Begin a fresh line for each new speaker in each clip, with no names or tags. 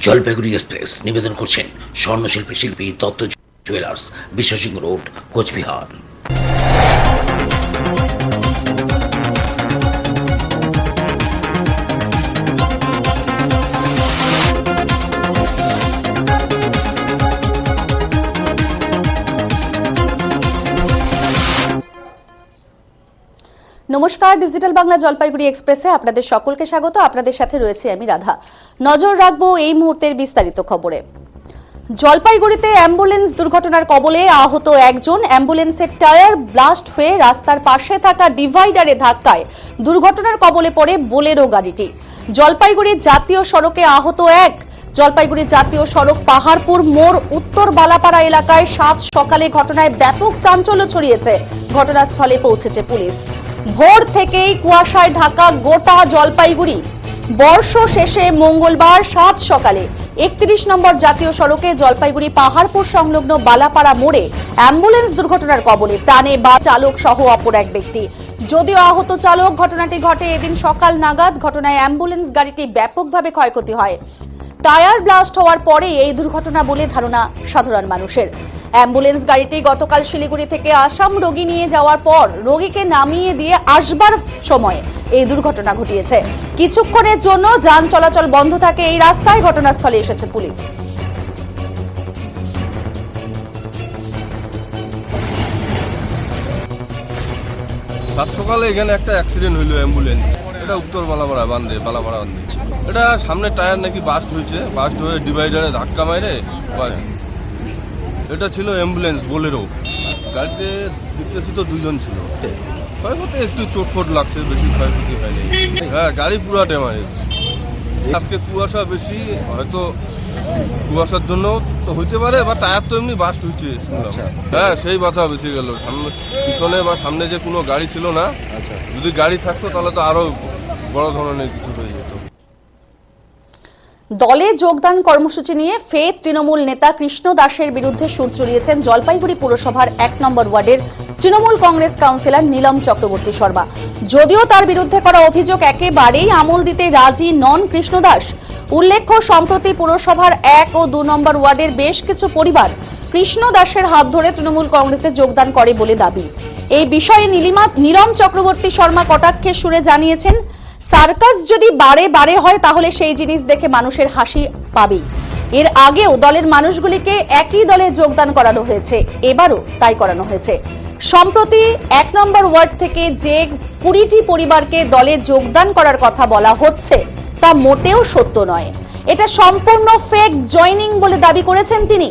Jalpaiguri express নিবেদন করছেন স্বর্ণশিল্পী শিল্পী তত্ত্ব জুয়েলার্স বিশ্বসিংহ রোড কোচবিহার।
নমস্কার, ডিজিটাল বাংলা জলপাইগুড়ি এক্সপ্রেসে আপনাদের সকলকে স্বাগত। আপনাদের সাথে রয়েছে আমি রাধা। নজর রাখব এই মুহূর্তের বিস্তারিত খবরে। জলপাইগুড়িতে অ্যাম্বুলেন্স দুর্ঘটনার কবলে আহত একজন। অ্যাম্বুলেন্সের টায়ার ব্লাস্ট হয়ে রাস্তার পাশে থাকা ডিভাইডারে ধাক্কায় দুর্ঘটনার কবলে পড়ে বোলেরো গাড়িটি। জলপাইগুড়ি জাতীয় সড়কে আহত এক। জলপাইগুড়ি জাতীয় সড়ক পাহাড়পুর মোড় উত্তর বালাপাড়া এলাকায় সাত সকালে ঘটনায় ব্যাপক চাঞ্চল্য ছড়িয়েছে। ঘটনাস্থলে পৌঁছেছে পুলিশ। ভোর থেকেই কুয়াশায় ঢাকা গোটা জলপাইগুড়ি। বর্ষ শেষে মঙ্গলবার সাত সকালে একত্রিশ নম্বর জাতীয় সড়কে জলপাইগুড়ি পাহাড়পুর সংলগ্ন বালাপাড়া মোড়ে অ্যাম্বুলেন্স দুর্ঘটনার কবলে প্রাণে বা চালক সহ অপর এক ব্যক্তি। যদিও আহত চালক, ঘটনাটি ঘটে এদিন সকাল নাগাদ, ঘটনায় অ্যাম্বুলেন্স গাড়িটি ব্যাপকভাবে ক্ষয়ক্ষতি হয়। টায়ার ব্লাস্ট হওয়ার পরে এই দুর্ঘটনা বলে ধারণা সাধারণ মানুষের। অ্যাম্বুলেন্স গাড়িটি গতকাল শিলিগুড়ি থেকে আসাম রোগী নিয়ে যাওয়ার পর রোগীকে নামিয়ে দিয়ে আসবার সময় এই দুর্ঘটনা ঘটিয়েছে। কিছুক্ষণের জন্য যান চলাচল বন্ধ থাকে এই রাস্তায়। ঘটনাস্থলে এসেছে পুলিশ।
সকালে এখানে একটা অ্যাক্সিডেন্ট হইল অ্যাম্বুলেন্স এটা উত্তর বালাপাড়া বান্ধে বালাপাড়া বান্ধে এটা সামনে টায়ার নাকি বাস্ট হয়েছে। বাস্ট হয়ে ডিভাইডারে ধাক্কা মারে। এটা ছিল অ্যাম্বুলেন্স বোলেরো গাড়িতে দেখতেছি তো দুজন ছিল। ক্ষয়ক্ষতি একটু চোট ফোট লাগছে বেশি ক্ষয়ক্ষতি হয়নি। হ্যাঁ গাড়ি পুরা ড্যামারেজ আজকে কুয়াশা বেশি হয়তো কুয়াশার জন্য তো হইতে পারে বা টায়ার তো এমনি বাস্ট হয়েছে শুনলাম। হ্যাঁ সেই বাধা বেঁচে গেল। সামনে পিছনে বা সামনে যে কোনো গাড়ি ছিল না যদি গাড়ি থাকতো তাহলে তো আরও বড় ধরনের কিছু
দলে যোগদান কর্মসূচি নিয়ে ফের তৃণমূল নেতা কৃষ্ণ দাসের বিরুদ্ধে সুর চড়িয়েছেন জলপাইগুড়ি পুরসভার এক নম্বর ওয়ার্ডের তৃণমূল কংগ্রেস কাউন্সিলর নীলম চক্রবর্তী শর্মা। যদিও তার বিরুদ্ধে করা অভিযোগ একেবারেই আমল দিতে রাজি নন কৃষ্ণ দাস। উল্লেখ্য, সম্প্রতি পুরসভার এক ও দু নম্বর ওয়ার্ডের বেশ কিছু পরিবার কৃষ্ণ দাসের হাত ধরে তৃণমূল কংগ্রেসে যোগদান করে বলে দাবি। এই বিষয়ে নীলিমা নীলম চক্রবর্তী শর্মা কটাক্ষের সুরে জানিয়েছেন সার্কাস যদি বারে বারে হয়, তাহলে সেই জিনিস দেখে মানুষের হাসি পাবেই। এর আগেও দলের মানুষগুলিকে একই দলে যোগদান করানো হয়েছে, এবারও তাই করানো হয়েছে। সম্প্রতি এক নম্বর ওয়ার্ড থেকে যে কুড়িটি পরিবারকে দলে যোগদান করার কথা বলা হচ্ছে, তা মোটেও সত্য নয়। এটা সম্পূর্ণ ফেক জয়নিং বলে দাবি করেছেন তিনি।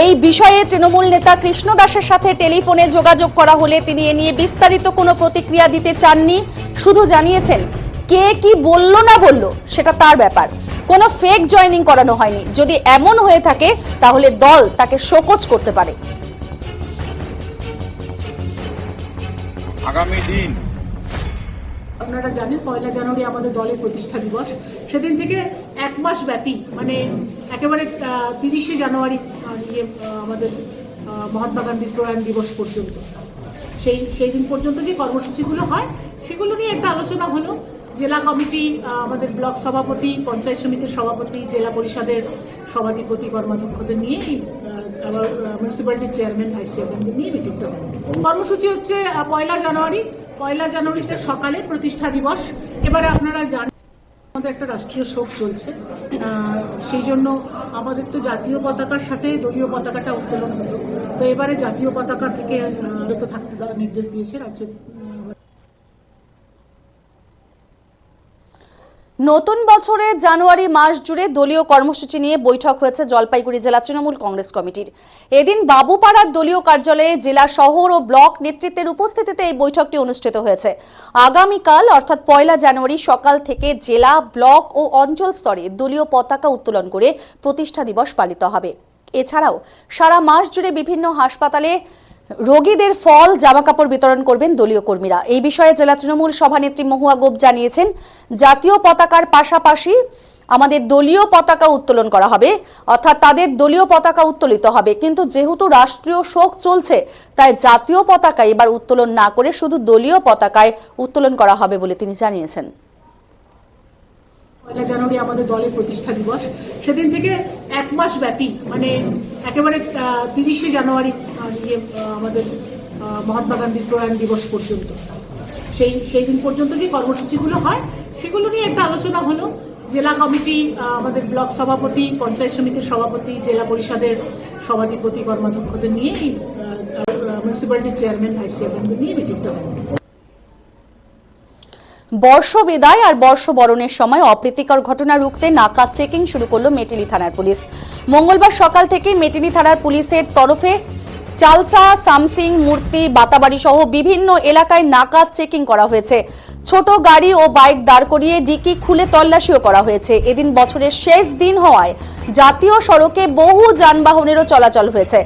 এই বিষয়ে তৃণমূল নেতা কৃষ্ণ দাসের সাথে টেলিফোনে যোগাযোগ করা হলে তিনি এ নিয়ে বিস্তারিত কোনো প্রতিক্রিয়া দিতে চাননি। শুধু জানিয়েছেন, কে কি বলল না বলল, সেটা তার ব্যাপার। কোনো ফেক জয়নিং করানো হয়নি। যদি এমন হয়ে থাকে, তাহলে দল তাকে শোকজ করতে পারে।
আগামী দিন
আপনারা জানেন পয়লা জানুয়ারি আমাদের দলের প্রতিষ্ঠা দিবস। সেদিন থেকে এক মাস ব্যাপী মানে একেবারে তিরিশে জানুয়ারি ইয়ে, আমাদের মহাত্মা গান্ধীর প্রয়াণ দিবস পর্যন্ত। সেই সেই দিন পর্যন্ত যে কর্মসূচিগুলো হয় সেগুলো নিয়ে একটা আলোচনা হলো। জেলা কমিটি আমাদের ব্লক সভাপতি পঞ্চায়েত সমিতির সভাপতি জেলা পরিষদের সভাধিপতি কর্মাধ্যক্ষদের নিয়ে আবার মিউনিসিপ্যালিটির চেয়ারম্যান ভাইস চেয়ারম্যানদের নিয়ে মিটিংটা হলো। কর্মসূচি হচ্ছে পয়লা জানুয়ারি। পয়লা জানুয়ারিতে সকালে প্রতিষ্ঠা দিবস। এবারে আপনারা জানেন আমাদের একটা রাষ্ট্রীয় শোক চলছে। সেই জন্য আমাদের তো জাতীয় পতাকার সাথে দলীয় পতাকাটা উত্তোলন হতো। তো এবারে জাতীয় পতাকা থেকে বিরত থাকতে নির্দেশ দিয়েছে রাজ্য
নতুন বছরে জানুয়ারি মাস জুড়ে দলীয় কর্মসূচি নিয়ে বৈঠক হয়েছে জলপাইগুড়ি জেলা তৃণমূল কংগ্রেস কমিটির। এদিন বাবুপাড়ার দলীয় কার্যালয়ে জেলা শহর ও ব্লক নেতৃত্বের উপস্থিতিতে এই বৈঠকটি অনুষ্ঠিত হয়েছে। আগামীকাল, অর্থাৎ পয়লা জানুয়ারি সকাল থেকে জেলা, ব্লক ও অঞ্চল স্তরে দলীয় পতাকা উত্তোলন করে প্রতিষ্ঠা দিবস পালিত হবে। এছাড়াও সারা মাস জুড়ে বিভিন্ন হাসপাতালে রোগীদের ফল, জামাকাপড় বিতরণ করবেন দলীয় কর্মীরা। এই বিষয়ে জেলা তৃণমূল সভানেত্রী মহুয়া গোপ জানিয়েছেন, জাতীয় পতাকার পাশাপাশি আমাদের দলীয় পতাকা উত্তোলন করা হবে, অর্থাৎ তাদের দলীয় পতাকা উত্তোলিত হবে। কিন্তু যেহেতু রাষ্ট্রীয় শোক চলছে, তাই জাতীয় পতাকা এবার উত্তোলন না করে শুধু দলীয় পতাকায় উত্তোলন করা হবে বলে তিনি জানিয়েছেন।
পয়লা জানুয়ারি আমাদের দলের প্রতিষ্ঠা দিবস। সেদিন থেকে এক মাস ব্যাপী মানে একেবারে তিরিশে জানুয়ারি ইয়ে, আমাদের মহাত্মা গান্ধীর প্রয়াণ দিবস পর্যন্ত। সেই সেই দিন পর্যন্ত যে কর্মসূচিগুলো হয় সেগুলো নিয়ে একটা আলোচনা হলো। জেলা কমিটি আমাদের ব্লক সভাপতি পঞ্চায়েত সমিতির সভাপতি জেলা পরিষদের সভাধিপতি কর্মাধ্যক্ষদের নিয়ে মিউনিসিপ্যালিটির চেয়ারম্যান ভাইস চেয়ারম্যানদের নিয়ে মিটিংটা হলো।
বর্ষ বিদায় আর বর্ষ বরণের সময় অপ্রীতিকর ঘটনা রুখতে নাকা চেকিং শুরু করল মেটেলি থানার পুলিশ। মঙ্গলবার সকাল থেকে মেটেলি থানার পুলিশের তরফে চালসা সামসিং, মূর্তি, বাতাবাড়ি সহ বিভিন্ন এলাকায় নাকা চেকিং করা হয়েছে। ছোট গাড়ি ও বাইক দাঁড় করিয়ে ডিকি খুলে তল্লাশিও করা হয়েছে। এদিন বছরের শেষ দিন হওয়ায় জাতীয় সড়কে বহু যানবাহনেরও চলাচল হয়েছে।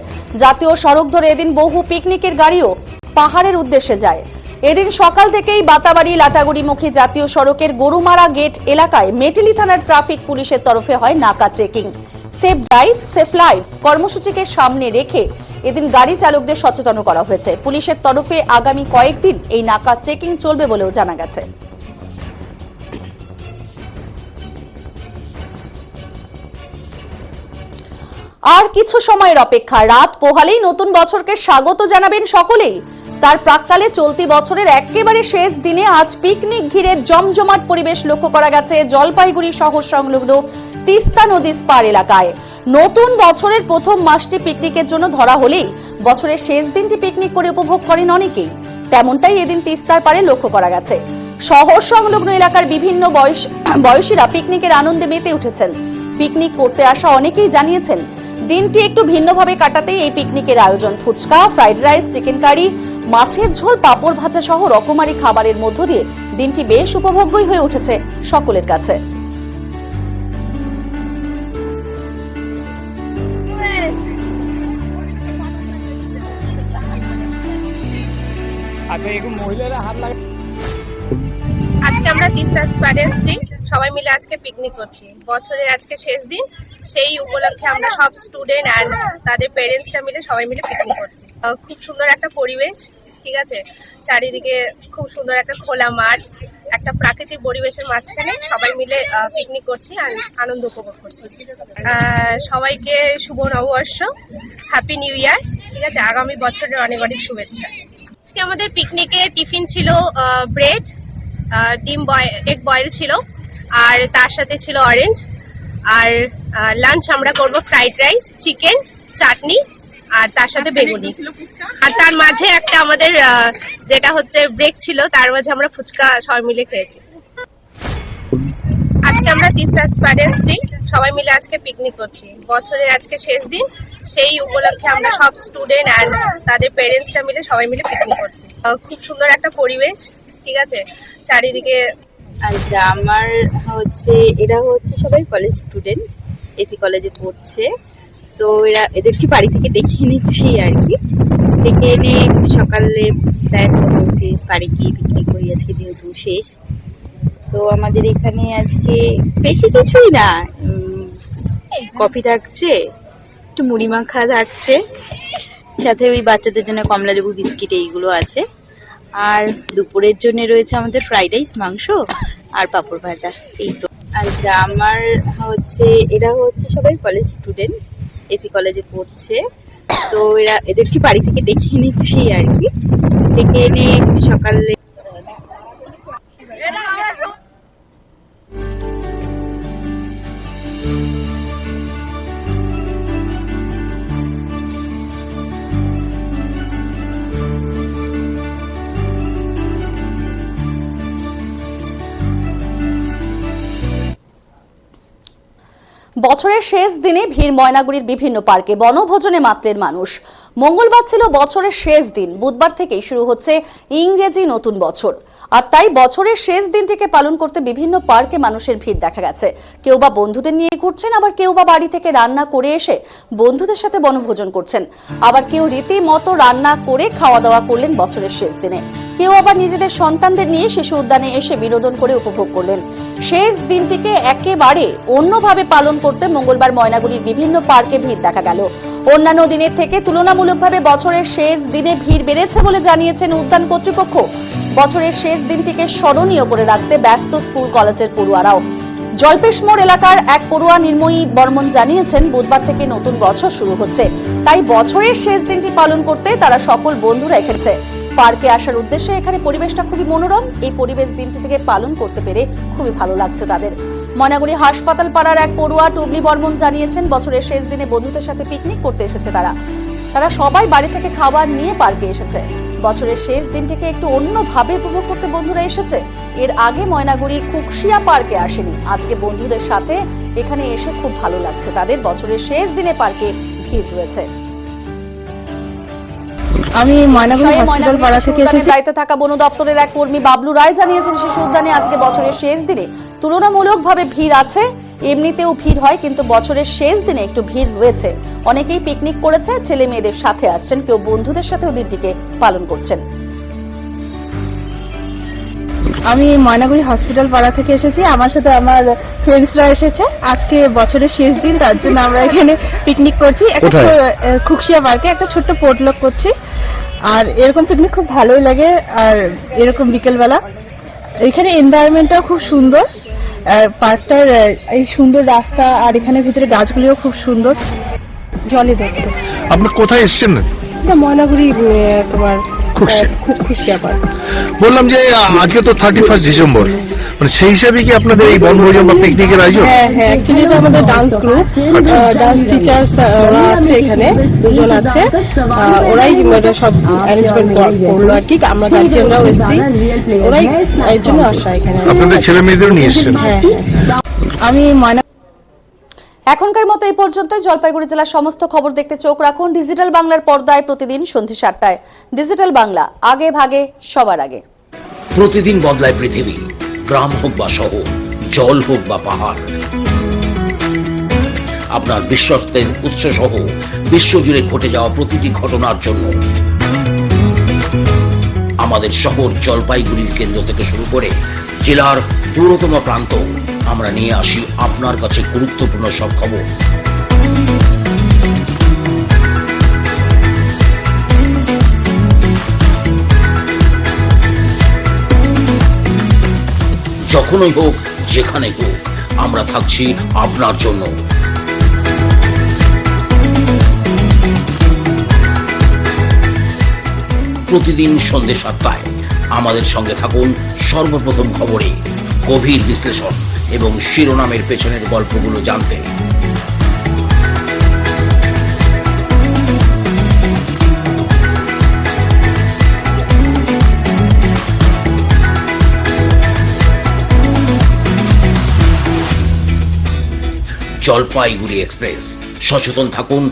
জাতীয় সড়ক ধরে এদিন বহু পিকনিকের গাড়িও পাহাড়ের উদ্দেশ্যে যায়। এদিন সকাল থেকেই বাতাবাড়ি লাটাগুড়িমুখী জাতীয় সড়কের গরুমারা গেট এলাকায় মেটেলি থানার ট্রাফিক পুলিশের তরফে হয় নাকা checking. Safe drive, safe life কর্মসূচিকে সামনে রেখে এদিন গাড়ি চালকদের সচেতন করা হয়েছে। পুলিশের তরফে আগামী কয়েকদিন এই নাকা চেকিং চলবে বলেও জানা গেছে। আর কিছু সময়ের অপেক্ষা। রাত পোহালেই নতুন বছরকে স্বাগত জানাবেন সকলেই। তার প্রাককালে চলতি বছরের একেবারে শেষ দিনে আজ পিকনিক ঘিরে জমজমাট পরিবেশ লক্ষ্য করা গেছে জলপাইগুড়ি শহর সংলগ্ন তিস্তা নদী স্পার এলাকায়। নতুন বছরের প্রথম মাসটি পিকনিকের জন্য ধরা হলেই বছরের শেষ দিনটি পিকনিক করে উপভোগ করেন অনেকেই। তেমনটাই এদিন তিস্তার পারে লক্ষ্য করা গেছে। শহর সংলগ্ন এলাকার বিভিন্ন বয়স, বয়সীরা পিকনিকের আনন্দে মেতে উঠেছেন। পিকনিক করতে আসা অনেকেই জানিয়েছেন, দিনটি একটু ভিন্নভাবে কাটাতেই এই পিকনিকের আয়োজন। Fuchka, fried rice, chicken curry মাছের ঝোল পাঁপড় ভাজা সহ রকমারি খাবারের মধ্য দিয়ে দিনটি বেশ উপভোগ্যই হয়ে উঠেছে সকলের কাছে।
আচ্ছা এরকম মহিলারা হাত লাগে
আজকে আমরা তিস্তা স্পারে এসেছি সবাই মিলে আজকে পিকনিক করছি। বছরের আজকে শেষ দিন। সেই উপলক্ষে আমরা সব স্টুডেন্ট অ্যান্ড তাদের পেরেন্টসরা মিলে সবাই মিলে পিকনিক করছি। খুব সুন্দর একটা পরিবেশ। ঠিক আছে? চারিদিকে খুব সুন্দর একটা খোলা মাঠ, একটা প্রাকৃতিক পরিবেশের মাঝখানে সবাই মিলে পিকনিক করছি আর আনন্দ উপভোগ করছি। সবাইকে শুভ নববর্ষ হ্যাপি নিউ ইয়ার ঠিক আছে? আগামী বছরের অনেক অনেক শুভেচ্ছা। আজকে আমাদের পিকনিকে টিফিন ছিল ব্রেড ডিম এগ বয়েল ছিল, আর তার সাথে ছিল অরেঞ্জ আর লাঞ্চ আমরা করব ফ্রাইড রাইস চিকেন চাটনি আর তার সাথে বেগুনি। আর তার মাঝে একটা আমাদের যেটা হচ্ছে ব্রেক ছিল তার মাঝে আমরা ফুচকা সবাই মিলে খেয়েছি। আজকে আমরা তিস্তা স্পারে এসেছি। সবাই মিলে আজকে পিকনিক করছি। বছরের আজকে শেষ দিন। সেই উপলক্ষে আমরা সব স্টুডেন্ট অ্যান্ড তাদের পেরেন্টসরা মিলে সবাই মিলে পিকনিক করছি। খুব সুন্দর একটা পরিবেশ ঠিক আছে? চারিদিকে
আচ্ছা আমার হচ্ছে এরা হচ্ছে সবাই কলেজ স্টুডেন্ট এসি কলেজে পড়ছে। তো এরা এদেরকে বাড়ি থেকে দেখিয়ে নিচ্ছি আর কি। ডেকে এনে সকালে বাড়ি গিয়ে বিক্রি করি, আজকে যেহেতু শেষ। তো আমাদের এখানে আজকে বেশি কিছুই না। কফি থাকছে, একটু মুড়ি মাখা থাকছে। সাথে ওই বাচ্চাদের জন্য কমলা লেবু বিস্কিট এইগুলো আছে। আর দুপুরের জন্য রয়েছে আমাদের ফ্রাইড রাইস, মাংস আর পাঁপড় ভাজা। এই তো। আচ্ছা আমার হচ্ছে, এরা হচ্ছে সবাই কলেজ স্টুডেন্ট। এসি কলেজে পড়ছে। তো এরা এদেরকে বাড়ি থেকে দেখিয়ে এনেছি আর কি। ডেকে এনে সকালে
বছরের শেষ দিনে ভিড় ময়নাগুড়ির বিভিন্ন পার্কে বনভোজনে মাতলেন মানুষ। মঙ্গলবার ছিল বছরের শেষ দিন। বুধবার থেকেই শুরু হচ্ছে ইংরেজি নতুন বছর। আর তাই বছরের শেষ দিনটিকে পালন করতে বিভিন্ন পার্কে মানুষের ভিড় দেখা গেছে। কেউ বা বন্ধুদের নিয়ে ঘুরছেন, আবার কেউ বা বাড়ি থেকে রান্না করে এসে বন্ধুদের সাথে বনভোজন করছেন। আবার কেউ রীতিমতো রান্না করে খাওয়া দাওয়া করলেন বছরের শেষ দিনে। কেউ আবার নিজেদের সন্তানদের নিয়ে শিশু উদ্যানে এসে বিনোদন করে উপভোগ করলেন। শেষ দিনটিকে একেবারে অন্যভাবে পালন করতে মঙ্গলবার ময়নাগুড়ির বিভিন্ন পার্কে ভিড় দেখা গেল। অন্যান্য দিনের থেকে তুলনামূলকভাবে বছরের শেষ দিনে ভিড় বেড়েছে বলে জানিয়েছেন উদ্যান কর্তৃপক্ষ। বছরের শেষ দিনটিকে স্মরণীয় করে রাখতে ব্যস্ত স্কুল কলেজের পড়ুয়ারাও। জলপেশমোড় এলাকার এক পড়ুয়া নির্ময়ী বর্মন জানিয়েছেন, বুধবার থেকে নতুন বছর শুরু হচ্ছে। তাই বছরের শেষ দিনটি পালন করতে তারা সকল বন্ধুরা এসেছে পার্কে আসার উদ্দেশ্যে এখানে পরিবেশটা খুবই মনোরম। এই পরিবেশ দিনটি থেকে পালন করতে পেরে খুবই ভালো লাগছে তাদের। ময়নাগুড়ি হাসপাতাল পাড়ার এক পড়ুয়া টুবলি বর্মন জানিয়েছেন, বছরের শেষ দিনে বন্ধুদের সাথে পিকনিক করতে এসেছে তারা। তারা সবাই বাড়ি থেকে খাবার নিয়ে পার্কে এসেছে। বছরের শেষ দিনটিকে একটু অন্যভাবে উপভোগ করতে বন্ধুরা এসেছে। এর আগে ময়নাগুড়ি খুকশিয়া পার্কে আসেনি। আজকে বন্ধুদের সাথে এখানে এসে খুব ভালো লাগছে। তাদের বছরের শেষ দিনে পার্কে ভিড় রয়েছে।
আমি ময়নাগুড়ি হসপিটাল পাড়া থেকে এসেছি।
দায়িত্বে থাকা বন দপ্তরের এক কর্মী বাবলু রায় জানিয়েছেন শিশু উদ্যানে আজকে বছরের শেষ দিনে তুলনামূলকভাবে ভিড় আছে। এমনিতেও ভিড় হয় কিন্তু বছরের শেষ দিনে একটু ভিড় রয়েছে। অনেকেই পিকনিক করেছে ছেলে মেয়েদের সাথে আসছেন কেউ বন্ধুদের সাথেও দিনটিকে পালন করছেন।
আমি ময়নাগুড়ি হসপিটাল পাড়া থেকে এসেছি। আমার সাথে আমার ফ্রেন্ডসরা এসেছে। আজকে বছরের শেষ দিন তার জন্য আমরা এখানে পিকনিক করছি। একটা খুকশিয়া পার্কে একটা ছোট্ট পোটলক করছি। আর এরকম পিকনিক খুব ভালোই লাগে। আর এরকম বিকেলবেলা। এখানে এনভায়রনমেন্টটাও খুব সুন্দর। আর পার্কটার এই সুন্দর রাস্তা আর এখানে ভিতরে গাছগুলিও খুব সুন্দর। জলে দেখতে
আপনি কোথায় এসেছেন?
ময়নাগুড়ি তোমার
বললাম যে আজকে তো থার্টি ফার্স্ট ডিসেম্বর মানে সেই হিসাবে কি আপনাদের এই বনভোজন বা পিকনিকের আয়োজন?
হ্যাঁ হ্যাঁ অ্যাকচুয়ালি এটা আমাদের ডান্স গ্রুপ ডান্স টিচার্স ওরা আছে এখানে দুজন আছে। ওরাই এটা সব অ্যারেঞ্জমেন্ট করল আর কি। আমরা গার্জিয়ানরাও এসেছি। ওরাই এর জন্য আসা এখানে।
আপনাদের ছেলে মেয়েদেরও নিয়ে এসেছেন।
হ্যাঁ হ্যাঁ। আমি ময়না
এখনকার মতো এই পর্যন্ত জলপাইগুড়ি জেলার সমস্ত খবর দেখতে চোখ রাখুন। ডিজিটাল বাংলার পর্দায় প্রতিদিন সন্ধ্যে সাতটায়। ডিজিটাল বাংলা, আগে ভাগে, সবার আগে।
প্রতিদিন বদলায় পৃথিবী। গ্রাম হোক বা শহর, জল হোক বা পাহাড়। আপনার বিশ্বস্তের উৎস সহ বিশ্বজুড়ে ঘটে যাওয়া প্রতিটি ঘটনার জন্য আমাদের শহর জলপাইগুড়ির কেন্দ্র থেকে শুরু করে জেলার দূরতম প্রান্ত আমরা নিয়ে আসি আপনার কাছে গুরুত্বপূর্ণ সব খবর। যখনই হোক, যেখানে হোক, আমরা থাকছি আপনার জন্য। প্রতিদিন সন্ধ্যে সাতটায় আমাদের সঙ্গে থাকুন সর্বপ্রথম খবরে গভীর বিশ্লেষণ। এবং শিরোনামের পেছনের গল্পগুলো জানতে জলপাইগুড়ি এক্সপ্রেস। সচেতন থাকুন